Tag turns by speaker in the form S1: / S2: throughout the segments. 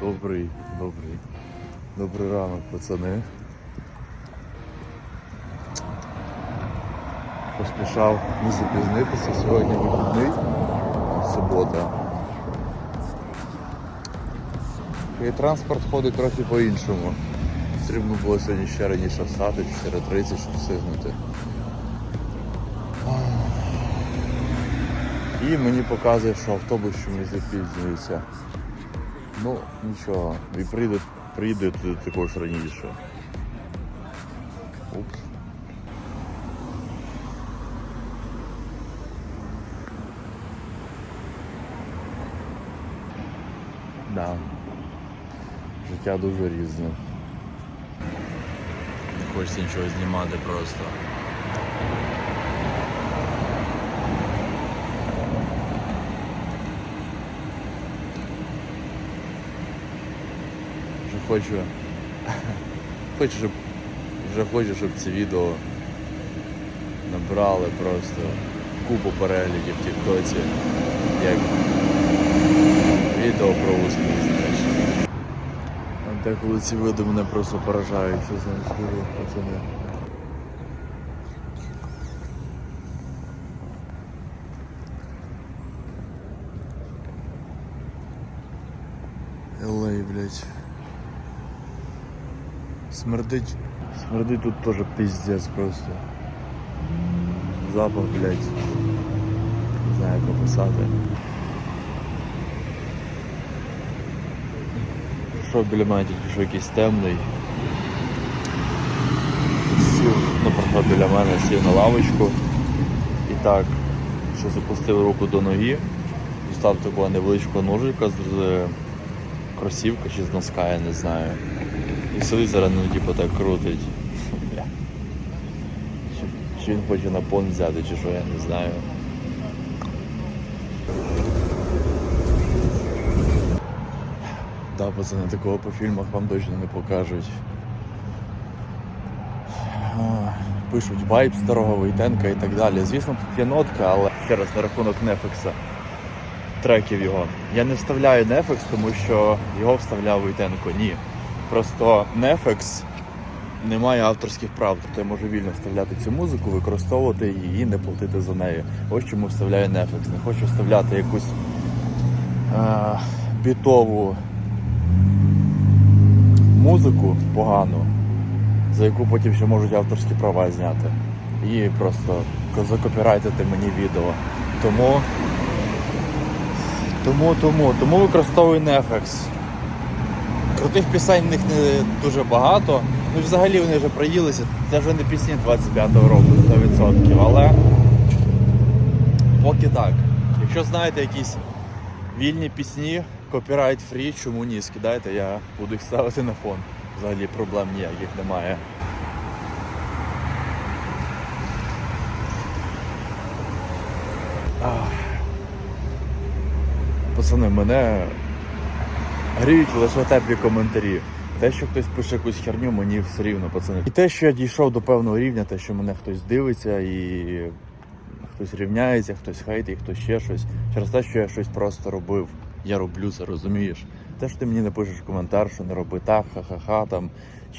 S1: Добрий, добрий. Добрий ранок, пацани. Поспішав не запізнитися. Сьогодні вихідний, субота. І транспорт ходить трохи по-іншому. Потрібно було сьогодні ще раніше встати, 4.30, щоб встигнути. І мені показує, що автобус чомусь запізнюється. Ну, нічого, і прийде, прийде також раніше. Упс. Да. Життя дуже різне. Не хочеться нічого знімати просто. Вже хочу. Хочу, щоб. Вже хочу, щоб ці відео набрали просто купу переглядів в Тіктоці. Як відео про успіх, знаєш. Деколи ці види мене просто поражають, що знаєш, пацани. Елей, блядь. Смердить. Смердить тут теж пиздец просто. Запах, блядь. Не знаю, як описати. Прийшов біля мене тільки що якийсь темний. Сів, ну пройшов біля мене, сів на лавочку. І так, що запустив руку до ноги, дістав такого невеличкого ножика з з кросівка чи з носка, я не знаю. І зараз, ну типу так крутить. Чи, він хоче на понт взяти, чи що, я не знаю. Да, пацани, такого по фільмах вам точно не покажуть. Пишуть вайб старого Войтенка і так далі. Звісно, тут є нотка, але ще раз на рахунок Нефекса треків його. Я не вставляю Нефекс, тому що його вставляв Войтенко. Ні. Просто Нефекс не має авторських прав. Тобто я можу вільно вставляти цю музику, використовувати її і не платити за неї. Ось чому вставляю Нефекс. Не хочу вставляти якусь е, бітову музику погану, за яку потім ще можуть авторські права зняти. І просто закопірайтити мені відео. Тому. Тому, тому, тому використовую Nefex. Крутих пісень в них не дуже багато. Ну взагалі вони вже проїлися. Це вже не пісні 25-го року, 100%. Але поки так. Якщо знаєте якісь вільні пісні, копірайт фрі, чому ні, скидайте, я буду їх ставити на фон. Взагалі проблем ніяких немає. Пацани, мене гріють лише теплі коментарі. Те, що хтось пише якусь херню, мені все рівно, пацани. І те, що я дійшов до певного рівня, те, що мене хтось дивиться і хтось рівняється, хтось хейтить, хтось ще щось. Через те, що я щось просто робив. Я роблю це, розумієш? Те, що ти мені напишеш коментар, що не роби так, ха-ха-ха там,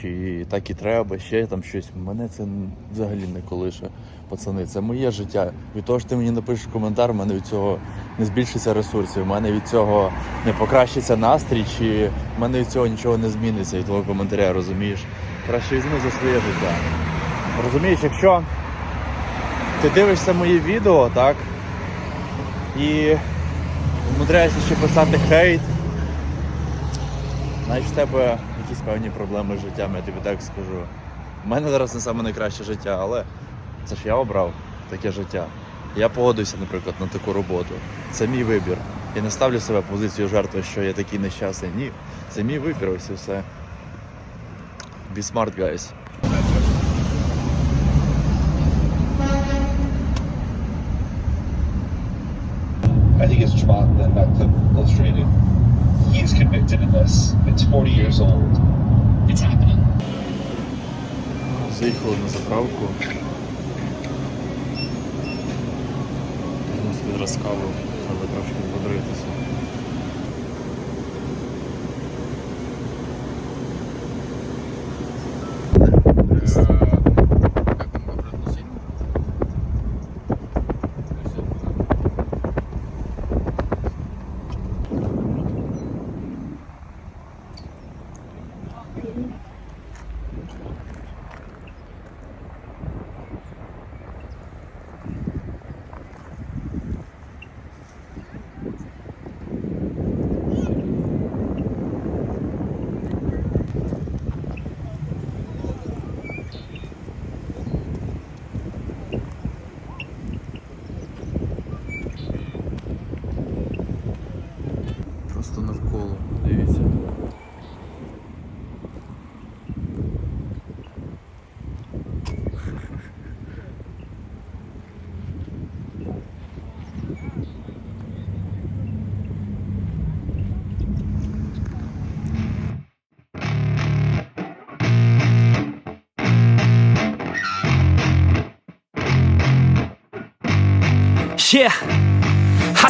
S1: чи так і треба, ще там щось. Мене це взагалі не колише. Пацани, це моє життя. Від того, що ти мені напишеш коментар, в мене від цього не збільшиться ресурсів, в мене від цього не покращиться настрій, чи в мене від цього нічого не зміниться від твого коментаря, розумієш? Краще візьми за своє життя. Розумієш, якщо ти дивишся мої відео, так? І вмудряєшся ще писати хейт, значить в тебе якісь певні проблеми з життям, я тобі так скажу. У мене зараз не саме найкраще життя, але це ж я обрав таке життя. Я погодився, наприклад, на таку роботу. Це мій вибір. Я не ставлю себе позицію жертви, що я такий нещасний. Ні. Це мій вибір, ось і все. Be smart, guys.
S2: I think it's Trot that that clip illustrated. He's convicted in this. It's 40 years old. It's happening.
S1: Заїхали на заправку. Можна собі зараз каву, треба трошки подритися. просто навколо. Дивіться.
S3: Yeah.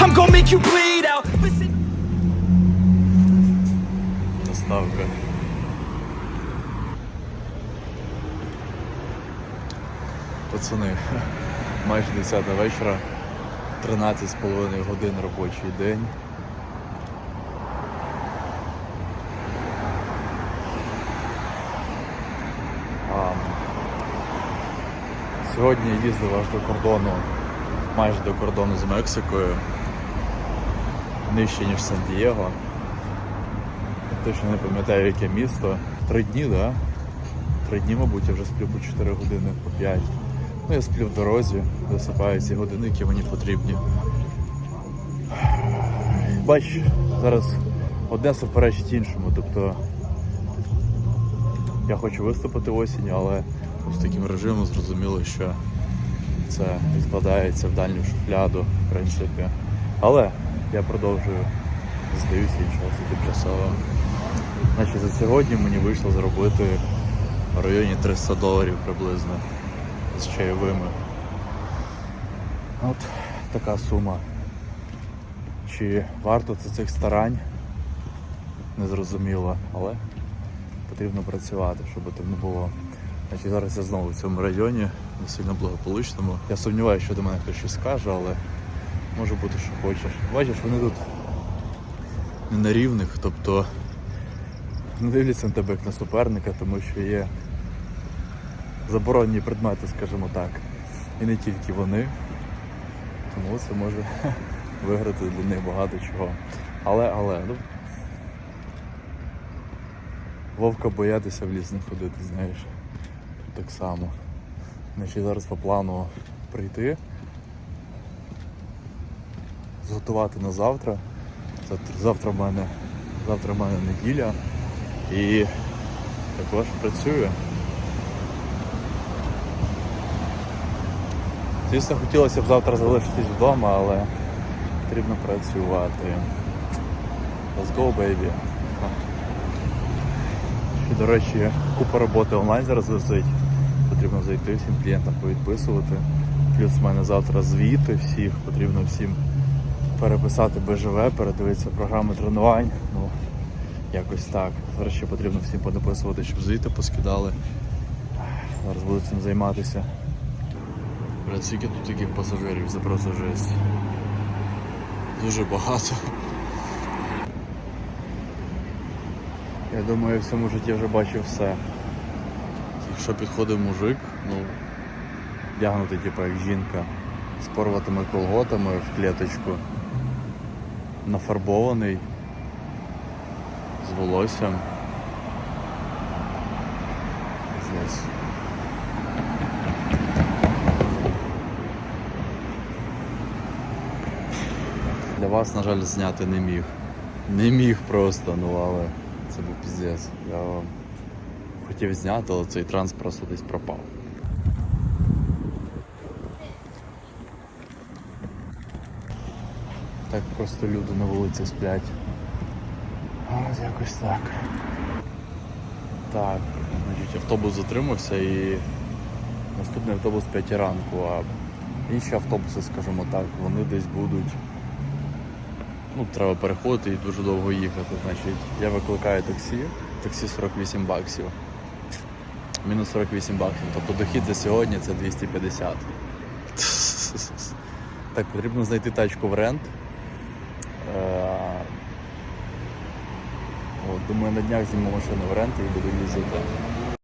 S3: I'm gonna make you bleed out.
S1: Доставка. Пацани, майже 10 вечора, 13,5 годин робочий день. Сьогодні їздив аж до кордону, майже до кордону з Мексикою, нижче ніж Сан-Дієго. Точно не пам'ятаю, яке місто. Три дні, так? Да? Три дні, мабуть, я вже сплю по 4 години, по 5. Ну, я сплю в дорозі, засипаю ці години, які мені потрібні. Бач, зараз одне суперечить іншому. Тобто я хочу виступити осінь, але з таким режимом зрозуміло, що це відкладається в дальню шуфляду, в принципі. Але я продовжую здаюся іншого тимчасово. Значить, за сьогодні мені вийшло зробити в районі 300 доларів приблизно з чайовими. От така сума. Чи варто це цих старань? Незрозуміло, але потрібно працювати, щоб там не було. Значить, зараз я знову в цьому районі, не сильно благополучному. Я сумніваюся, що до мене хтось щось скаже, але може бути, що хочеш. Бачиш, вони тут не на рівних, тобто не дивляться на тебе як на суперника, тому що є заборонені предмети, скажімо так. І не тільки вони. Тому це може виграти для них багато чого. Але, але, ну. Вовка боятися в ліс не ходити, знаєш. Так само. Значить, зараз по плану прийти, зготувати на завтра. Завтра, завтра в мене завтра в мене неділя і також працюю. Звісно, хотілося б завтра залишитись вдома, але потрібно працювати. Let's go, baby. І, до речі, купа роботи онлайн зараз висить. Потрібно зайти всім клієнтам повідписувати. Плюс в мене завтра звіти всіх, потрібно всім переписати БЖВ, передивитися програми тренувань. Ну, якось так. Зараз ще потрібно всім понаписувати, щоб звіти поскидали. Зараз буду цим займатися. Блядь, скільки тут таких пасажирів, це просто жесть. Дуже багато. Я думаю, я в цьому житті вже бачив все. Якщо підходить мужик, ну, вдягнутий, типу, як жінка, з порватими колготами в клеточку, нафарбований, з волоссям. Здесь. Для вас, на жаль, зняти не міг. Не міг просто, ну але це був піздець. Я вам хотів зняти, але цей транс просто десь пропав. Так просто люди на вулиці сплять. А, якось так. Так, значить, автобус затримався і наступний автобус 5 ранку, а інші автобуси, скажімо так, вони десь будуть. Ну, треба переходити і дуже довго їхати. Значить, я викликаю таксі, таксі 48 баксів. Мінус 48 баксів. Тобто дохід за сьогодні це 250. Так, потрібно знайти тачку в рент. Е, Думаю, на днях зніму машину в рент і буду їздити.